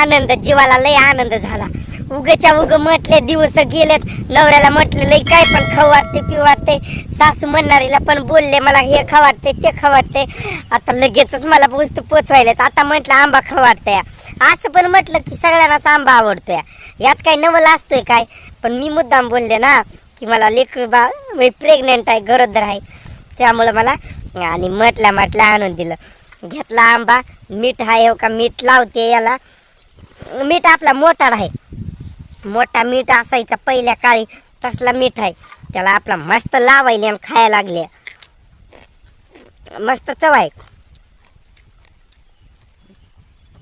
आनंद जीवाला लय आनंद झाला. उगच्या उग म्हटले दिवस गेलेत नवऱ्याला म्हटले लय काय पण खाऊ वाटते पिऊ वाटते. सासू म्हणणारीला पण बोलले मला हे खाऊ वाटते ते खाऊ वाटते. आता लगेचच मला वस्तू पोचवायलेत आता म्हटलं आंबा खाऊ वाटतंय. असं पण म्हटलं की सगळ्यांनाच आंबा आवडतोय. यात काय नवल असतोय काय? पण मी मुद्दाम बोलले ना की मला लेकर बा प्रेग्नेंट आहे गरोदर आहे. त्यामुळं मला आणि म्हटल्या म्हटल्या आणून दिलं. घेतला आंबा मीठ आहे हो का? मीठ लावते याला. मीठ आपला मोठा आहे. मोठा मीठ असायचा पहिल्या काळी तसला मीठ आहे. त्याला आपला मस्त लावायले आणि खायला लागले. मस्त चव आहे.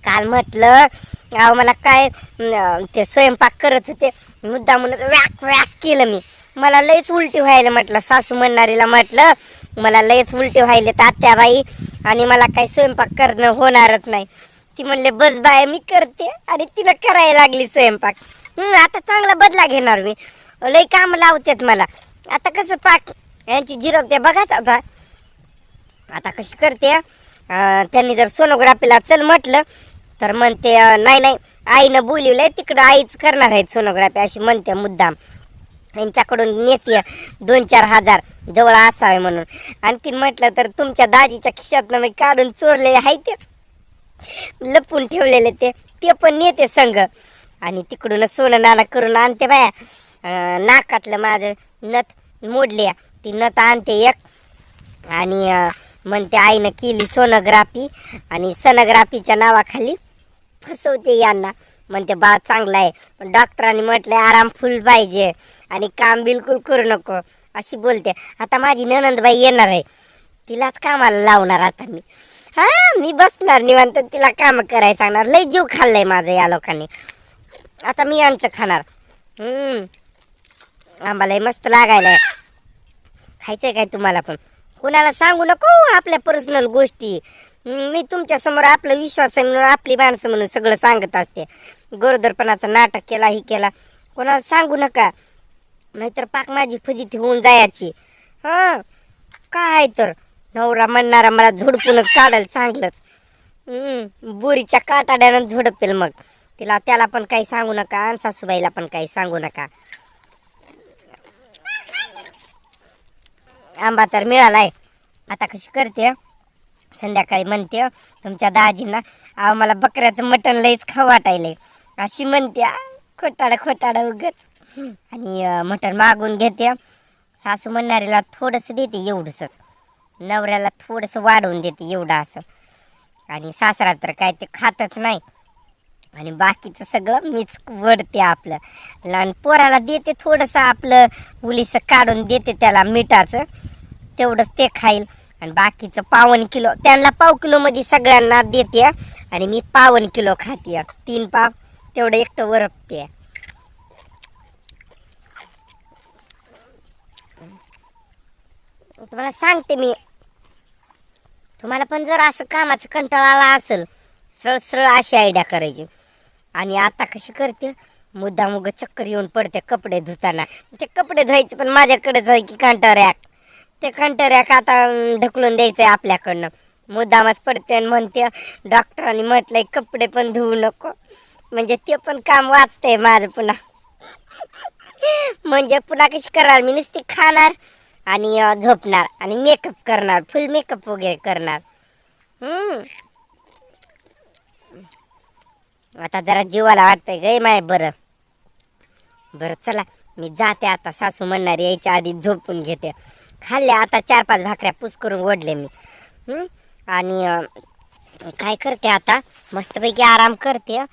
काल म्हटलं अहो मला काय ते स्वयंपाक करत होते. मुद्दा म्हणत व्याक व्याक केलं मी. मला लयच उलटी व्हायला म्हटलं सासू म्हणणारीला म्हटलं मला लयच उलटी व्हायले तात्याबाई आणि मला काही स्वयंपाक करणं होणारच नाही. ती म्हणले बस बाय मी करते. आणि तिला करायला लागली स्वयंपाक. आता चांगला बदला घेणार मी. लय काम लावतात मला. आता कसं पाक यांची जिरवते बघाच आता. आता कशी करते? त्यांनी जर सोनोग्राफीला चल म्हटलं तर म्हणते नाही नाही आईनं बोलिवलंय तिकडं आईच करणार आहेत सोनोग्राफी अशी म्हणते मुद्दाम. यांच्याकडून नेते दोन चार हजार जवळ असावे म्हणून. आणखीन म्हटलं तर तुमच्या दाजीच्या खिशातनं मी काढून चोरलेले आहे तेच. लपून ठेवलेले ते. ते पण नेते संघ. आणि तिकडून सोनं नाणं करून आणते बाया. नाकातलं माझं नथ मोडली ती नथ आणते एक. आणि म्हणते आईनं केली सोनोग्राफी. आणि सोनोग्राफीच्या नावाखाली फसवते यांना. म्हणते बा चांगला आहे. पण डॉक्टरांनी म्हटलंय आराम फुल पाहिजे. आणि काम बिलकुल करू नको. अशी बोलते. आता माझी ननंदबाई येणार आहे. तिलाच कामाला लावणार आता मी. हा मी बसणार निवांत तिला काम करायला सांगणार. लय जीव खाल्लाय माझं या लोकांनी. आता मी यांचं खाणार. हम्म. आम्हाला मस्त लागायला. आहे. खायचंय काय तुम्हाला पण? कुणाला सांगू नको हो, आपल्या पर्सनल गोष्टी. मी तुमच्यासमोर आपला विश्वास आहे म्हणून आपली माणसं म्हणून सगळं सांगत असते. गरोदरपणाचं नाटक केला ही केला. कोणाला सांगू नका. नाहीतर पाक माझी फजिती होऊन जायची. हां काय तर? नवरा म्हणणारा मला झोडपूनच काढायला चांगलंच हम्म, बोरीच्या काटाड्यानं झोडपेल मग. तिला त्याला पण काही सांगू नका आणि सासूबाईला पण काही सांगू नका. आंबा तर मिळालाय. आता कशी करते? संध्याकाळी म्हणते तुमच्या दाजींना अहो मला बकऱ्याचं मटण लईच खाऊ वाटायलंय. अशी म्हणते खोटाडं खोटाडं उगच. आणि मटण मागून घेते. सासू म्हणणारीला थोडंसं देते एवढंसंच. नवऱ्याला थोडंसं वाढवून देते एवढं असं. आणि सासरा तर काय ते खातच नाही. आणि बाकीचं सगळं मीच वडते आपलं. लहान पोराला देते थोडंसं आपलं उलीचं काढून देते त्याला मिठाचं. तेवढंच ते खाईल. आणि बाकीचं पावन किलो त्यांना पाव किलोमध्ये सगळ्यांना देते. आणि मी पावन किलो खाते. तीन पाव तेवढं एकटं वरपते. तुम्हाला सांगते मी. तुम्हाला पण जर असं कामाचं कंटाळा आला असेल सरळ सरळ अशी आयडिया करायची. आणि आता कशी करते? मुद्दा मुग चक्कर येऊन पडते कपडे धुताना. ते कपडे धुवायचे पण माझ्याकडेच आहे की कांटारॅक ते कांटारॅक आता ढकलून द्यायचं आहे आपल्याकडनं. मुद्दामच पडते आणि म्हणते डॉक्टरांनी म्हटलंय कपडे पण धुवू नको. म्हणजे ते पण काम वाचतंय माझं पुन्हा. म्हणजे पुन्हा कशी करणार मी नुसती खाणार आणि झोपणार आणि मेकअप करणार फुल मेकअप वगैरे करणार. आता जरा जीवाला वाटतंय गे माय बरं. बरं चला मी जाते आता. सासू म्हणणार यायच्या आधी झोपून घेते. खाल्ले आता चार पाच भाकऱ्या पुस करून ओढले मी. आणि काय करते आता? मस्तपैकी आराम करते.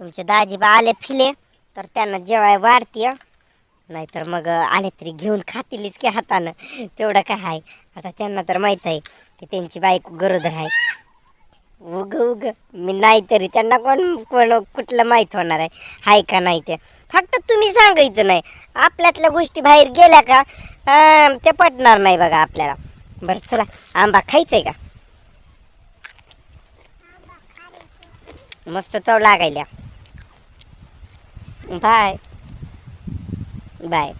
तुमचे दाजीबा आले फिले तर त्यांना जेवाय वाढते. नाहीतर मग आले तरी घेऊन खातीलच की हातानं. तेवढं काय आहे आता त्यांना तर माहीत आहे की त्यांची बायको गरोदर आहे. उग उग. मी नाही तरी त्यांना कोण कोण कुठलं माहीत होणार आहे? हाय का नाही ते? फक्त तुम्ही सांगायचं नाही. आपल्यातल्या गोष्टी बाहेर गेल्या का ते पटणार नाही बघा आपल्याला. बरं चला. आंबा खायचा आहे का? मस्त चव लागायला बाय. बाय